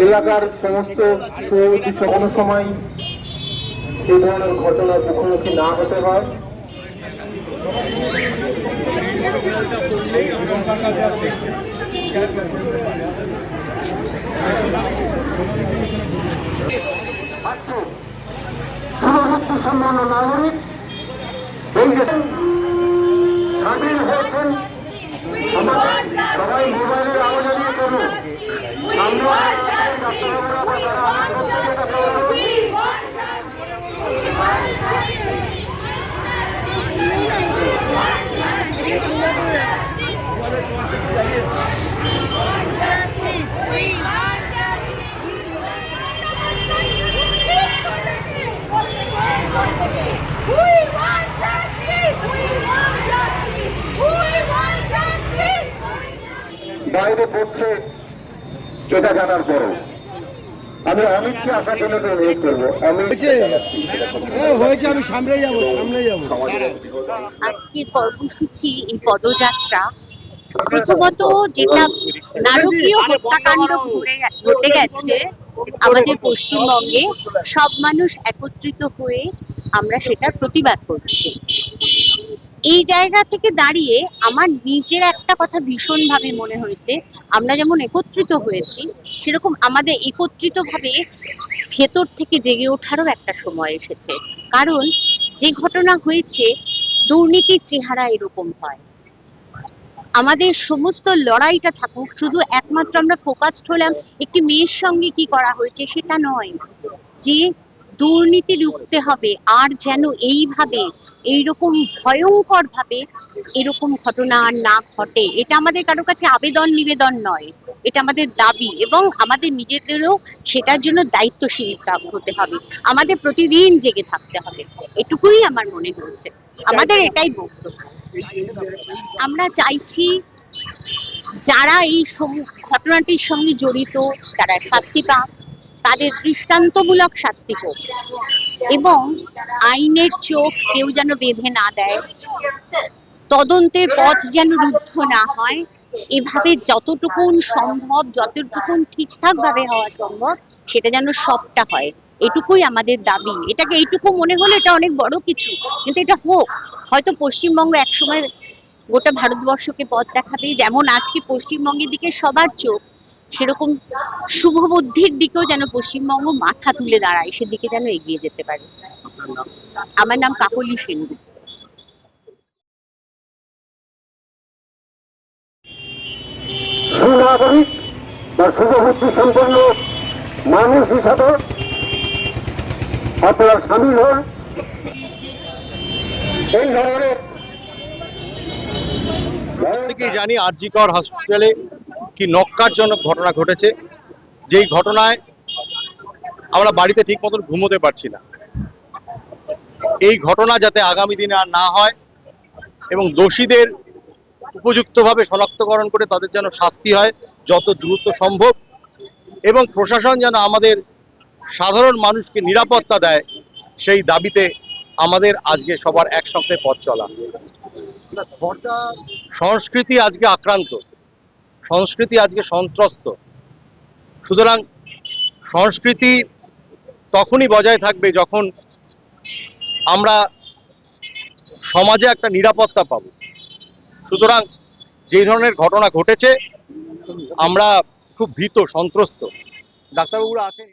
এলাকার সমস্ত সভাপতি কোনো সময় এই ধরনের ঘটনার মুখোমুখি না হতে হয়। সম্পন্ন নাগরিক স্বাধীন হয়েছেন সবাই মোবাইলের আওয়াজ করুন আমরা ডাক্তারবাবুরা বা যারা আমাদের প্রত্যেকের কাছে অনুরোধ We want justice! We want justice! We want justice! বাইরে পড়ছে এটা জানার পরেও। আমি অমিতকে আসার জন্য অনুরোধ করব। অমিত হয়েছে। আমি সামনে যাব সামনে যাব। আজকের কর্মসূচি এই পদযাত্রা প্রথমত যেটা নারকীয় হত্যাকাণ্ড ঘটে গেছে আমাদের পশ্চিমবঙ্গে সব মানুষ একত্রিত হয়ে আমরা সেটার প্রতিবাদ করছি। এই জায়গা থেকে দাঁড়িয়ে আমার নিজের একটা কথা ভীষণভাবে মনে হয়েছে। আমরা যেমন একত্রিত হয়েছি, সেরকম আমাদের একত্রিতভাবে ভেতর থেকে জেগে ওঠারও একটা সময় এসেছে। কারণ যে ঘটনা হয়েছে, দুর্নীতির চেহারা এরকম হয়। আমাদের সমস্ত লড়াইটা থাকুক, শুধু একমাত্র আমরা ফোকাসড হলাম একটি মেয়ের সঙ্গে কি করা হয়েছে সেটা নয়। যে দুর্নীতি রুখতে হবে, আর যেন এইভাবে, এইরকম ভয়ঙ্কর ভাবে এরকম ঘটনা আর না ঘটে। এটা আমাদের কারও কাছে আবেদন নিবেদন নয়। এটা আমাদের দাবি এবং আমাদের নিজেদেরও সেটার জন্য দায়িত্বশীল হতে হবে। আমাদের প্রতিদিন জেগে থাকতে হবে। এটুকুই আমার মনে হয়েছে। আমাদের এটাই বক্তব্য। আমরা চাইছি যারা এই ঘটনাটির সঙ্গে জড়িত, তারা শাস্তি পাক। তাদের দৃষ্টান্তমূলক শাস্তি হোক। এবং আইনের চোখ কেউ যেন বেঁধে না দেয়। তদন্তের পথ যেন রুদ্ধ না হয়। এভাবে যতটুকুন সম্ভব, যতটুকুন ঠিকঠাক ভাবে হওয়া সম্ভব, সেটা যেন সবটা হয়। এটুকুই আমাদের দাবি। এটাকে এইটুকু মনে হলে এটা অনেক বড় কিছু, কিন্তু এটা হোক। হয়তো পশ্চিমবঙ্গ একসময় গোটা ভারতবর্ষকে পথ দেখাবে যেমন আজকে পশ্চিমবঙ্গের দিকে সবার চোখ, সেরকম শুভ বুদ্ধির দিকেও যেন পশ্চিমবঙ্গ মাথা তুলে দাঁড়ায় সেদিকে যেন এগিয়ে যেতে পারে। আমার নাম কাকলি সেনগুপ্ত। সুনাগরিক বা শুভবুদ্ধি সম্পন্ন মানুষ হিসাবে আপনারা সামিল হন। এই ধরনের প্রত্যেকেই জানি আরজিকর হসপিটালে কি নক্কারজনক ঘটনা ঘটেছে। যেই ঘটনায় আমরা বাড়িতে ঠিক মতন ঘুমোতে পারছি না। এই ঘটনা যাতে আগামী দিনে আর না হয় এবং দোষীদের উপযুক্তভাবে শনাক্তকরণ করে তাদের যেন শাস্তি হয় যত দ্রুত সম্ভব এবং প্রশাসন যেন আমাদের সাধারণ মানুষকে নিরাপত্তা দেয়, সেই দাবিতে আমাদের আজকে সবার একসঙ্গে পথ চলা। সংস্কৃতি আজকে আক্রান্ত, সংস্কৃতি আজকে সন্ত্রস্ত। সুতরাং সংস্কৃতি তখনই বজায় থাকবে যখন আমরা সমাজে একটা নিরাপত্তা পাব। সুতরাং যে ধরনের ঘটনা ঘটেছে, আমরা খুব ভীত, সন্ত্রস্ত। ডাক্তারবাবুরা আছেন?